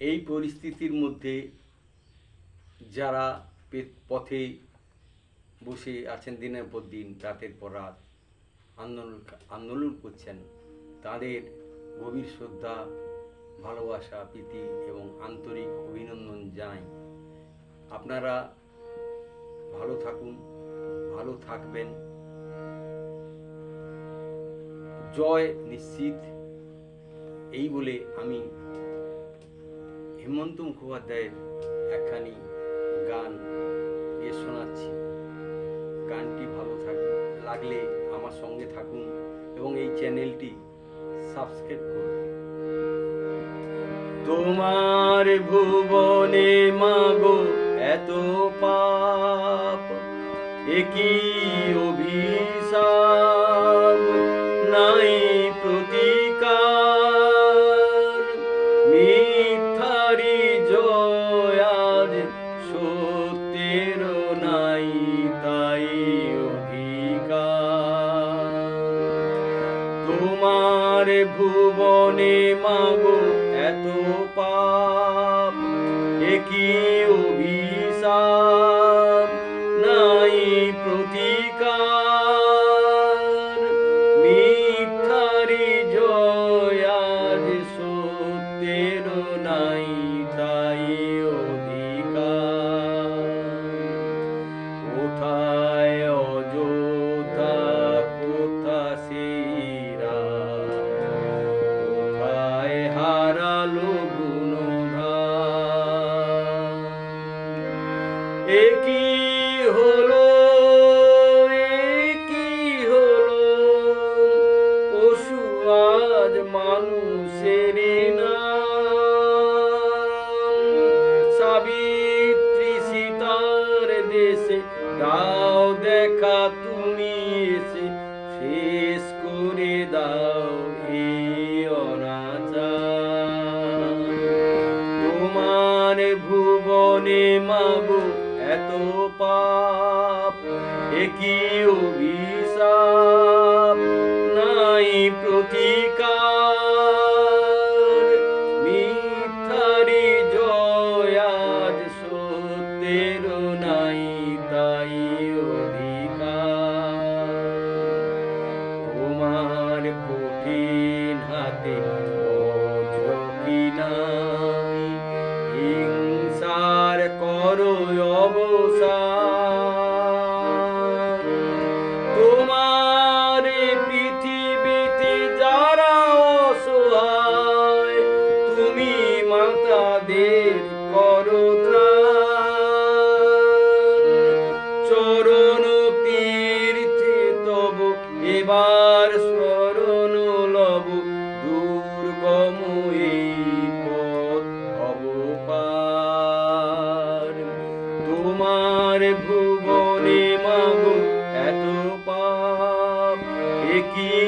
এই পরিস্থিতির মধ্যে যারা পথে বসে আছেন দিনের পর দিন, রাতের পর রাত, আন্দোলন আন্দোলন করছেন, তাদের গভীর শ্রদ্ধা, ভালোবাসা, প্রীতি এবং আন্তরিক অভিনন্দন জানাই। আপনারা ভালো থাকুন, ভালো থাকবেন। জয় নিশ্চিত। এই বলে আমি হেমন্ত মুখোপাধ্যায়ের একখানি গান গিয়ে শোনাচ্ছি। গানটি ভালো থাক, লাগলে আমার সঙ্গে থাকুন এবং এই চ্যানেলটি সাবস্ক্রাইব করুন। তোমার ভুবনে মাগো, এত পাপ, একই অভিশাপ। সত্যের নাই তাই তোমার ভুবনে মাগো এত পাপ একই অভিশাপ? একই হলো একই হলো। পশু আজ মানুষের সাবিত্রী সীতার দেশে দাও দেখা তুমি এসে, শেষ করে দাও তোমার ভুবনে মাগো পাপ, একই অভিশাপ, নাই প্রতিকার। মিথ্যারি জয়াজ সত্যের নাই, তাই অধিকার। তোমার কঠিন হাতে নাই হিংসার করো অবসান। এবার স্মরণ লব দুর্গম অবপার। তোমার ভুবনে মাগো এত পাপ একই